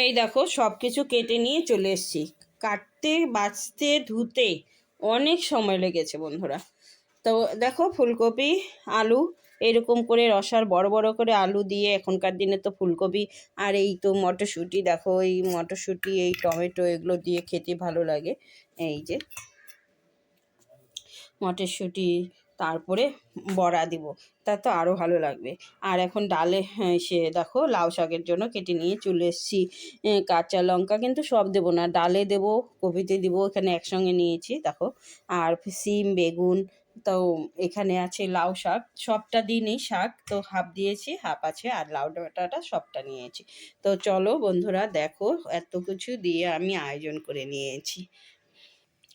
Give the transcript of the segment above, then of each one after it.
এই দেখো সব কিছু কেটে নিয়ে চলে এসেছি। কাটতে, বাছতে, ধুতে অনেক সময় লেগেছে বন্ধুরা। তো দেখো, ফুলকপি, আলু, এরকম করে রসার বড় বড় করে আলু দিয়ে এখনকার দিনে তো ফুলকপি আর এই তো মটরশুঁটি, দেখো এই মটরশুঁটি, এই টমেটো এগুলো দিয়ে খেতে ভালো লাগে। এই যে মটরশুঁটি তারপরে বড়া দিব। তা তো আরও ভালো লাগবে। আর এখন ডালে হ্যাঁ, সে দেখো লাউ শাকের জন্য কেটে নিয়ে চলে এসেছি। কাঁচা লঙ্কা কিন্তু সব দেবো না ডালে দেবো কপিতে দিব এখানে একসঙ্গে নিয়েছি দেখো। আর সিম বেগুন তো এখানে আছে লাউ শাক সবটা দিনই শাক তো হাফ দিয়েছি হাফ আছে আর লাউ ডাঁটাটা সবটা নিয়েছি। তো চলো বন্ধুরা দেখো এত কিছু দিয়ে আমি আয়োজন করে নিয়েছি।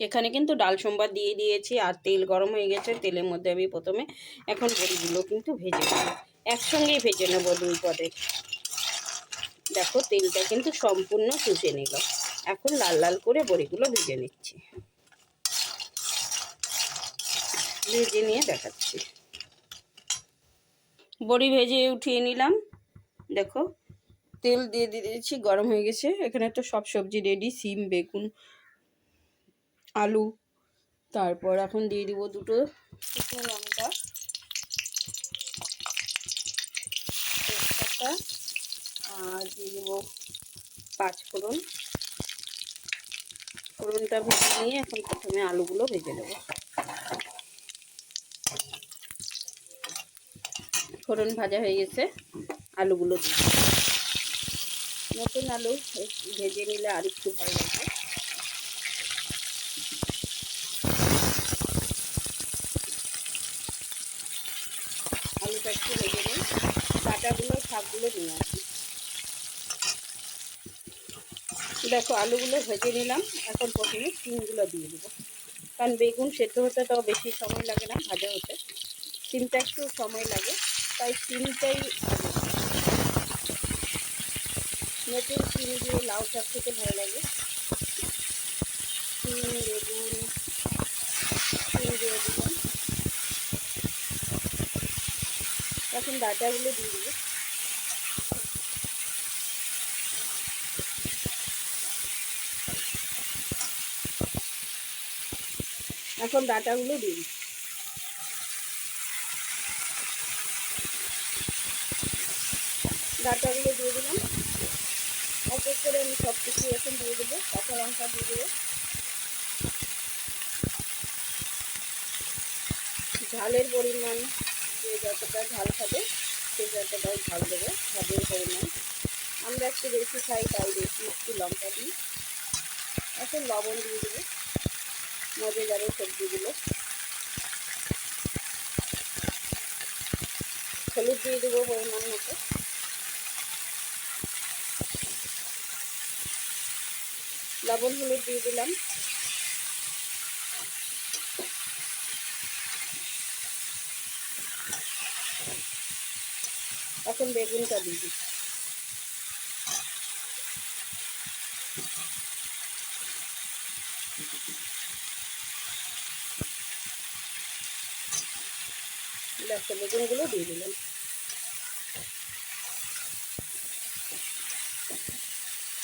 এখানে কিন্তু ডাল সোমবার দিয়ে দিয়েছি আর তেল গরম হয়ে গেছে, তেলের মধ্যে আমি প্রথমে এখন বড়িগুলো কিন্তু ভেজে নেব। একসঙ্গেই ভেজে নেব দুই পদে। দেখো তেলটা কিন্তু সম্পূর্ণ শুষে নিল। এখন লাল লাল করে বড়িগুলো ভেজে নিচ্ছি। ভেজে নিয়ে দেখাচ্ছি। বড়ি ভেজে উঠিয়ে নিলাম। দেখো তেল দিয়ে দিয়েছি, গরম হয়ে গেছে। এখানে তো সব সবজি রেডি সিম, বেগুন আলু। তারপর এখন দিয়ে দিব দুটো শুকনো লঙ্কা। তেজপাতা। আর দিয়ে দেবো পাঁচ ফোড়ন। ফোড়নটা ভেজে নিয়ে এখন প্রথমে আলুগুলো ভেজে নেব। ফোড়ন ভাজা হয়ে গেছে, আলুগুলো দিয়ে নতুন আলু ভেজে নিলে আর একটু ভালো লাগবে আলুটা একটু ভেজে নিই কাটাগুলো শাকগুলো নিয়ে আসি। দেখো, আলুগুলো ভেজে নিলাম। এখন প্রথমে সিমগুলো দিয়ে দেবো। কারণ বেগুন সেদ্ধ হতে তো বেশি সময় লাগে না ভাজা হতে। সিমটা একটু সময় লাগে, তাই সিমটাই নতুন সিম দিয়ে লাউ শাক খেতে ভালো লাগে। সিম বেগুন সিম দিয়ে দিলাম। এখন ডাটাগুলো দিয়ে দেবো। এখন ডাটাগুলো দিন। ডাটাগুলো দিয়ে দিলাম। অল্প করে আমি সব কিছু এখন দিয়ে দেবো, কাঁচা লঙ্কা দিয়ে দেবো। ঝালের পরিমাণ যে যতটা ঝাল খাবে সে যতটাই ঝাল দেবে, ঝালের পরিমাণ। আমরা একটু বেশি খাই, তাই বেশি একটু লঙ্কা দিই। এখন লবণ দিয়ে দেবো। মজে যাবে সবজিগুলো। হলুদ দিয়ে দেবো পরিমাণ মতো। লবণ হলুদ দিয়ে দিলাম। এখন বেগুনটা দিয়ে দিই দেখো বেগুনগুলো দিয়ে দিলাম।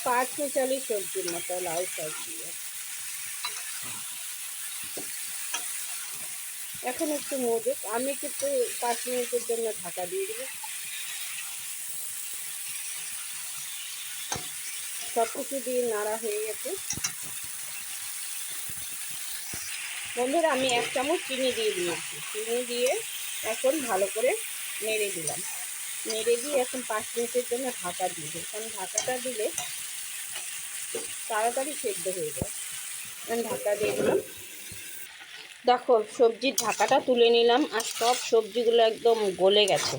পাঁচ মিশালি সবজির মতো লাউ শাক দিয়ে। এখন একটু মজুক আমি কিন্তু পাঁচ মিনিটের জন্য ঢাকা দিয়ে দেবো। সব কিছু দিয়ে নাড়া হয়ে গেছে। বন্ধুরা, আমি এক চামচ চিনি দিয়ে দিয়েছি। চিনি দিয়ে এখন ভালো করে নেড়ে দিলাম। নেড়ে দিয়ে এখন পাঁচ মিনিটের জন্য ঢাকা দিয়ে দিই কারণ ঢাকাটা দিলে তাড়াতাড়ি সেদ্ধ হয়ে যায়। আমি ঢাকা দিয়ে দিলাম। দেখো, সবজির ঢাকাটা তুলে নিলাম আর সব সবজিগুলো একদম গলে গেছে।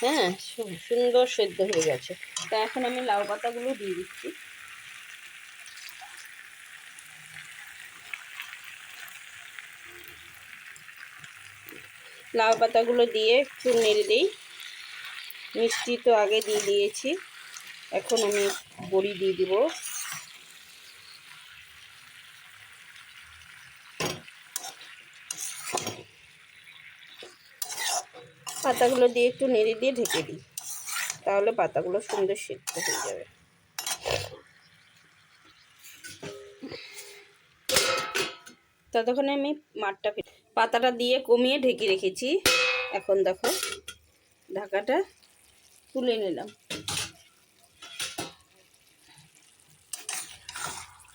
হ্যাঁ সুন্দর সেদ্ধ হয়ে গেছে। তা এখন আমি লাউ পাতাগুলো দিয়ে দিচ্ছি। লাউ পাতাগুলো দিয়ে একটু নেড়ে দিই। মিষ্টি তো আগে দিয়ে দিয়েছি, এখন আমি বড়ি দিয়ে দিব। পাতাগুলো দিয়ে একটু নেড়ে দিয়ে ঢেকে দিই, তাহলে পাতাগুলো সুন্দর সিদ্ধ হয়ে যাবে। ততক্ষণে আমি মাঠটা পাতাটা দিয়ে কমিয়ে ঢেকে রেখেছি। এখন দেখো, ঢাকাটা তুলে নিলাম।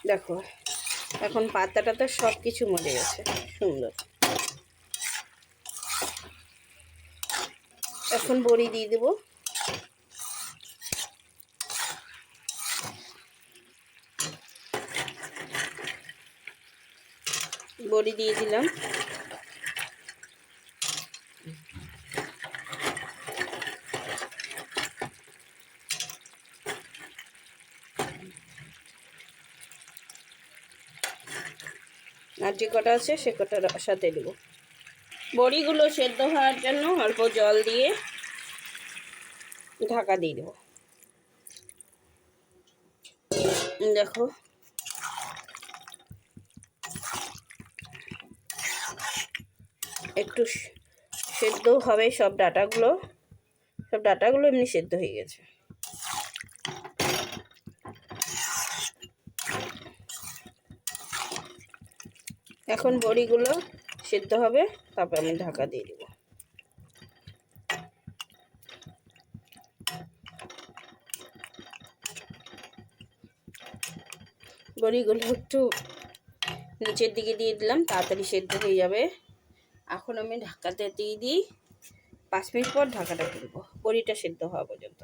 দেখো, এখন পাতাটা তো সব কিছু মরে গেছে। সুন্দর। এখন বড়ি দিয়ে দেবো। বড়ি দিয়ে দিলাম আর যে কটা আছে সে কটার সাথে দেবো। বড়িগুলো সেদ্ধ হওয়ার জন্য অল্প জল দিয়ে ঢাকা দিয়ে দেবো। দেখো। একটু সেদ্ধ হবে সব ডাটাগুলো। সব ডাটাগুলো এমনি সেদ্ধ হয়ে গেছে। এখন বড়িগুলো সেদ্ধ হবে, তারপর আমি ঢাকা দিয়ে দেবো। বড়িগুলো একটু নিচের দিকে দিয়ে দিলাম, তাড়াতাড়ি সেদ্ধ হয়ে যাবে। এখন আমি ঢাকাতে দিয়ে দিই, পাঁচ মিনিট পর ঢাকাটা খুলবো বড়িটা সেদ্ধ হওয়া পর্যন্ত।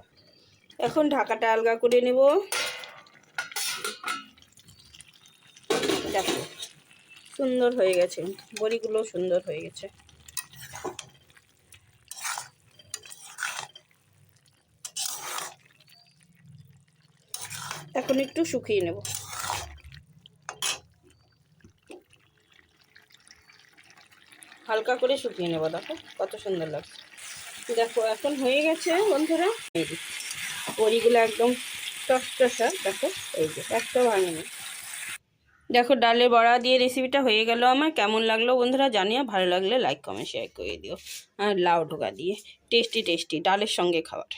এখন ঢাকাটা আলগা করে নেব। দেখো সুন্দর হয়ে গেছে। বড়িগুলো সুন্দর হয়ে গেছে। এখন একটু শুকিয়ে নেব। হালকা করে শুকিয়ে নেব, দেখো কত সুন্দর লাগছে। দেখো, এখন হয়ে গেছে, বন্ধুরা। বড়িগুলো একদম টসটসা, দেখো, এই যে একটাও ভাঙেনি। দেখো, ডালে বড়া দিয়ে রেসিপিটা হয়ে গেল আমার। কেমন লাগল বন্ধুরা জানিও। ভালো লাগলে লাইক কমেন্ট শেয়ার করে দিও। আর লাউ ঢোকা দিয়ে। টেস্টি টেস্টি ডালের সঙ্গে খাবার।